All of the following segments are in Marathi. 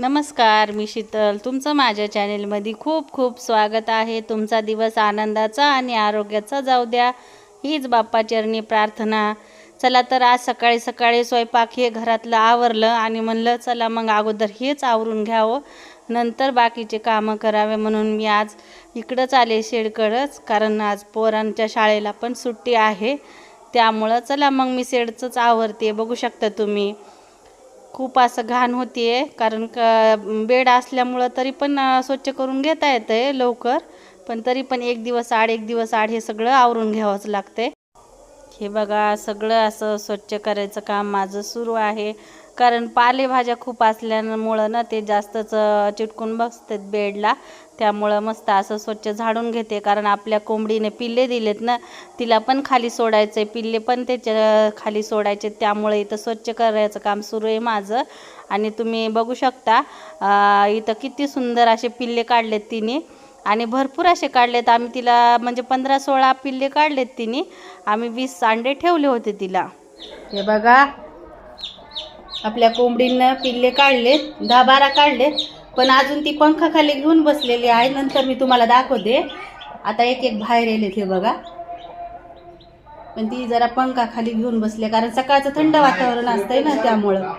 नमस्कार मी शीतल. तुमचं माझ्या चॅनेलमध्ये खूप खूप स्वागत आहे. तुमचा दिवस आनंदाचा आणि आरोग्याचा जाऊ द्या. हीच बाप्पा चरणी प्रार्थना. चला तर आज सकाळी सकाळी स्वयंपाक हे घरातलं आवरलं आणि म्हणलं चला मग अगोदर हेच आवरून घ्यावं. नंतर बाकीचे कामं करावे म्हणून मी आज इकडंच आले शेडकडंच कारण आज पोरांच्या शाळेला पण सुट्टी आहे. त्यामुळं चला मग मी शेडचंच आवरते. बघू शकता तुम्ही. खूप असं घाण होतीये कारण का बेड असल्यामुळं तरी पण स्वच्छ करून घेता येतं आहे लवकर पण तरी पण एक दिवस आड एक दिवस आड हे सगळं आवरून घ्यावंच लागते हे बघा सगळं असं स्वच्छ करायचं काम माझं सुरू आहे. कारण पालेभाज्या खूप असल्यामुळं ना ते जास्तच चिटकून बसतात बेडला. त्यामुळं मस्त असं स्वच्छ झाडून घेते. कारण आपल्या कोंबडीने पिल्ले दिलेत ना तिला पण खाली सोडायचं पिल्ले पण त्याच्याखाली सोडायचे. त्यामुळे इथं स्वच्छ करायचं काम सुरू आहे माझं. आणि तुम्ही बघू शकता इथं किती सुंदर असे पिल्ले काढलेत तिने. आणि भरपूर असे काढलेत. आम्ही तिला म्हणजे पंधरा सोळा पिल्ले काढलेत तिने. आम्ही वीस अंडे ठेवले होते तिला. हे बघा आपल्या कोंबडीनं पिल्ले काढलेत दहा बारा काढलेत पण अजून ती पंखाखाली घेऊन बसलेली आहे. नंतर मी तुम्हाला दाखवते. आता एक एक बाहेर येलेत हे बघा. पण ती जरा पंखाखाली घेऊन बसले कारण सकाळचं थंड वातावरण असतंय ना त्यामुळं.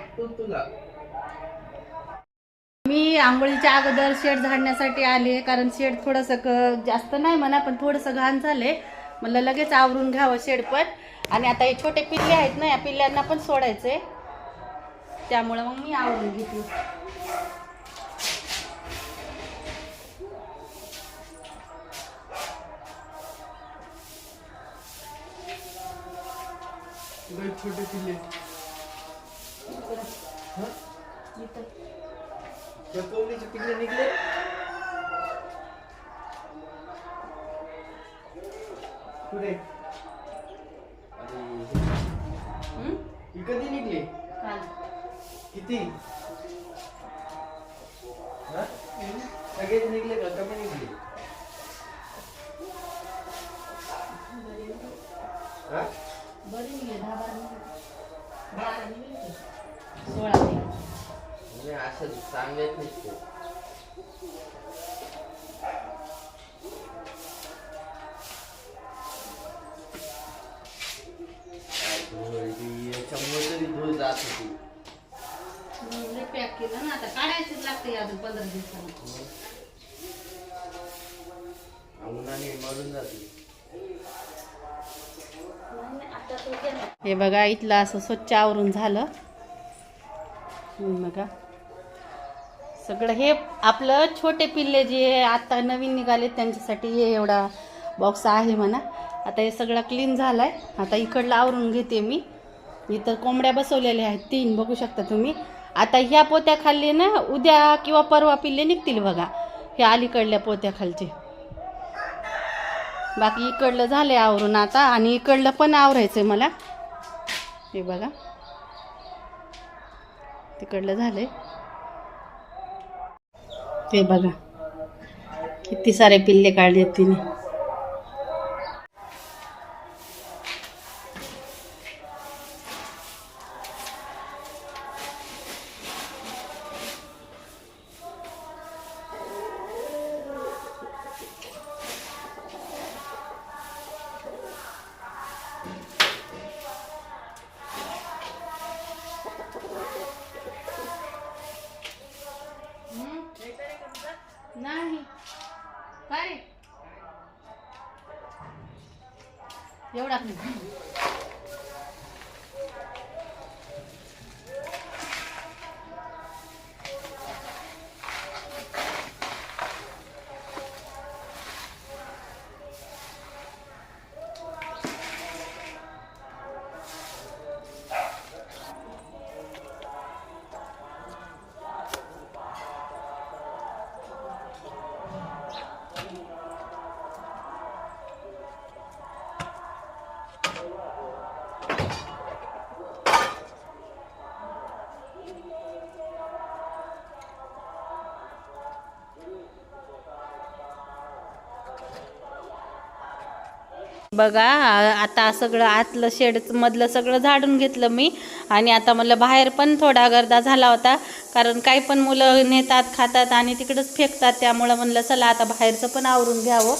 मी आंघोळीच्या अगोदर शेड झाडण्यासाठी आले कारण शेड थोडंसं क जास्त नाही म्हणा पण थोडंसं घाण झालंय. म्हणलं लगेच आवरून घ्यावं शेड पण. आणि आता हे छोटे पिल्ले आहेत ना या पिल्ल्यांना पण सोडायचंय. त्यामुळं मग मी आवरून घेतली लय छोटे पिल्ले इथं. त्या कोंबडीचे पिल्ले निघले कुठे अरे, हं? ही कधी निघली चाल. किती? हा? सगळेच निघले का? कमी निघले. हा? सोळा असं सांगत नाही याच्यामुळे तरी धूळ जात होती. पॅक केलं ना आता काढायचंच लागतं अजून पंधरा दिवसांनी. उन्हाने मरून जाते. हे बघा इथलं असं स्वच्छ आवरून झालं. हे बघा. सगळं हे आपलं छोटे पिल्ले जे आता नवीन निघाले त्यांच्यासाठी हे एवढा बॉक्स आहे म्हणा. आता हे सगळं क्लीन झालाय. आता इकडलं आवरून घेते मी. इथं कोंबड्या बसवलेल्या आहेत तीन बघू शकता तुम्ही. आता ह्या पोत्या खाल्ली ना उद्या किंवा परवा पिल्ले निघतील बघा. हे अलीकडल्या पोत्या खालचे बाकी इकडलं झालंय आवरून आता आणि इकडलं पण आवरायचंय मला. हे बघा. तिकडलं झालंय. ते बघा. किती सारे पिल्ले काढले तिने. एवढा बघा आता सगळं आतलं शेडमधलं सगळं झाडून घेतलं मी. आणि आता मला बाहेर पण थोडा गर्दा झाला होता. कारण काही पण मुलं नेतात खातात आणि तिकडंच फेकतात. त्यामुळं म्हणलं चला आता बाहेरचं पण आवरून घ्यावं.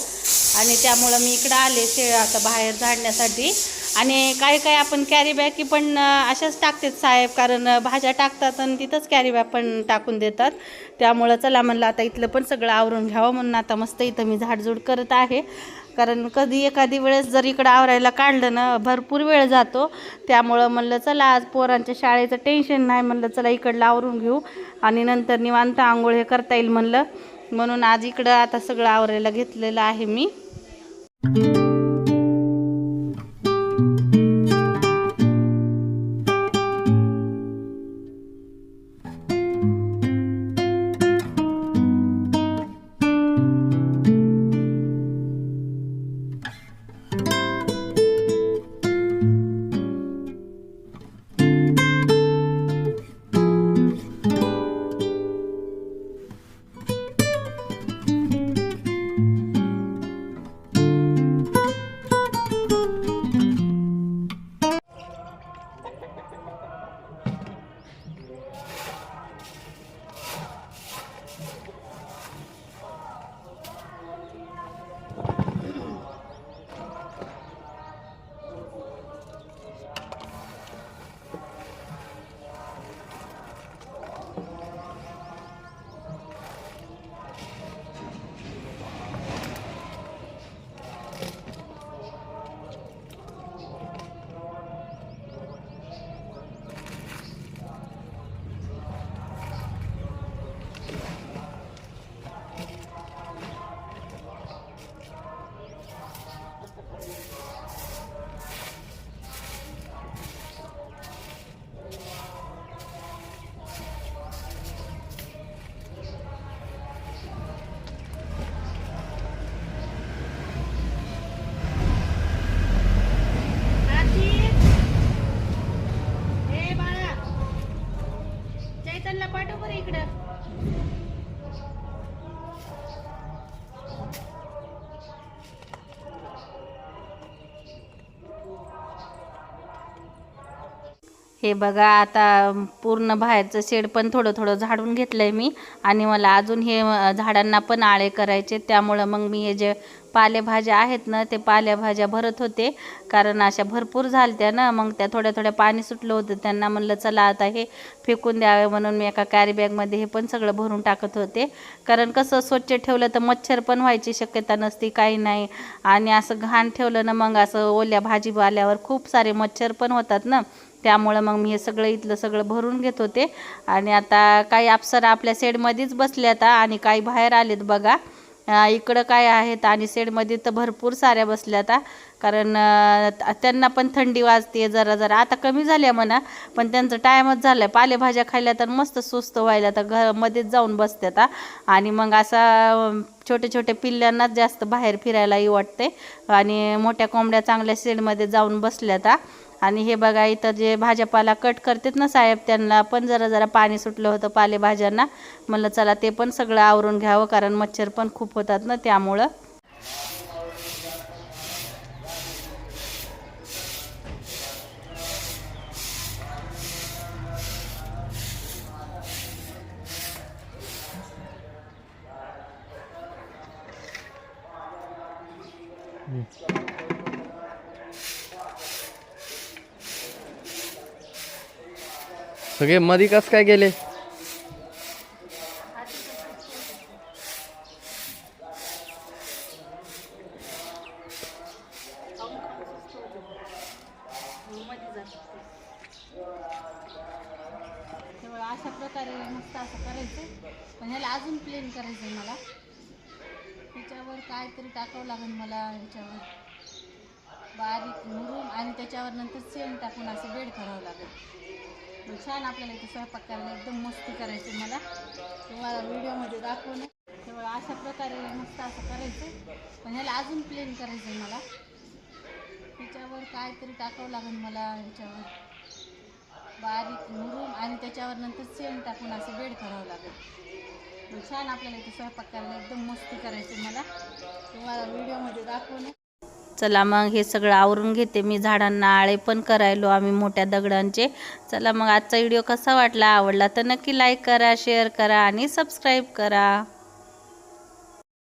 आणि त्यामुळं मी इकडं आले शे आता बाहेर झाडण्यासाठी. आणि काही काही आपण कॅरी बॅग पण अशाच टाकतात साहेब. कारण भाज्या टाकतात आणि तिथंच कॅरी बॅग पण टाकून देतात. त्यामुळं चला म्हणलं आता इथलं पण सगळं आवरून घ्यावं म्हणून आता मस्त इथं मी झाडझूड करत आहे. कारण कधी एखादी वेळेस जर इकडं आवरायला काढलं ना भरपूर वेळ जातो. त्यामुळं म्हणलं चला आज पोरांच्या शाळेचं टेन्शन नाही म्हणलं चला इकडलं आवरून घेऊ. आणि नंतर निवांत आंघोळ हे करता येईल म्हणलं. म्हणून आज इकडं आता सगळं आवरायला घेतलेलं आहे मी. पाठव बरं इकडं. हे बघा आता पूर्ण बाहेरचं शेड पण थोडं थोडं झाडून घेतलं आहे मी. आणि मला अजून हे झाडांना पण आळे करायचे. त्यामुळं मग मी हे जे पालेभाज्या आहेत ना ते पालेभाज्या भरत होते. कारण अशा भरपूर झालत्या ना मग त्या थोड्या थोड्या पाणी सुटलं होतं. त्यांना म्हणलं चला आता हे फेकून द्यावे म्हणून मी एका कॅरीबॅगमध्ये हे पण सगळं भरून टाकत होते. कारण कसं स्वच्छ ठेवलं तर मच्छर पण व्हायची शक्यता नसती काही नाही. आणि असं घाण ठेवलं ना मग असं ओल्या भाजीवाल्यावर खूप सारे मच्छर पण होतात ना. त्यामुळं मग मी हे सगळं इथलं सगळं भरून घेत होते. आणि आता काही अप्सरा आपल्या शेडमध्येच बसल्यात आणि काही बाहेर आलेत बघा. इकडं काय आहेत आणि शेडमध्ये तर भरपूर साऱ्या बसल्यात आता. कारण त्यांना पण थंडी वाजते जरा जरा. आता कमी झाल्या म्हणा पण त्यांचं टायमच झालं आहे पालेभाज्या खाल्ल्या तर मस्त सुस्त व्हायला तर घरामध्येच जाऊन बसतात आता. आणि मग असा छोटे छोटे पिल्ल्यांनाच जास्त बाहेर फिरायलाही वाटते आणि मोठ्या कोंबड्या चांगल्या शेडमध्ये जाऊन बसल्यात आता. आणि हे बघा इथं जे भाज्यापाला कट करतात ना साहेब त्यांना पण जरा जरा पाणी सुटलं होतं पालेभाज्यांना. म्हणलं चला ते पण सगळं आवरून घ्यावं कारण मच्छर पण खूप होतात ना त्यामुळं. सगळे मधी कस काय गेले? तेव्हा अशा प्रकारे मस्त असं करायचं. पण ह्याला अजून प्लेन करायचं आहे मला. त्याच्यावर काहीतरी टाकावं लागेल मला ह्याच्यावर. बारीक मुरूम आणि त्याच्यावर नंतर शेण टाकून असं बेड करावं लागेल. पण छान आपल्याला इथे स्वयंपाक करायला एकदम मस्ती करायची मला. तुम्हाला व्हिडिओमध्ये दाखवणं तेव्हा अशा प्रकारे मस्त असं करायचं पण ह्याला अजून प्लेन करायचं आहे मला. त्याच्यावर काहीतरी टाकावं लागेल मला ह्याच्यावर. बारीक मुरून आणि त्याच्यावर नंतर सेम टाकून असं बेड करावं लागेल. छान आपल्याला इथे स्वयंपाक करायला एकदम मस्ती करायची मला. तुम्हाला व्हिडिओमध्ये दाखवणं चला मग हे सगळं आवरून घेते मी झाडांना आळे पण करायलो आम्ही मोठ्या दगडांचे. चला मग आजचा व्हिडिओ कसा वाटला आवडला तर नक्की लाईक करा शेअर करा आणि सबस्क्राईब करा.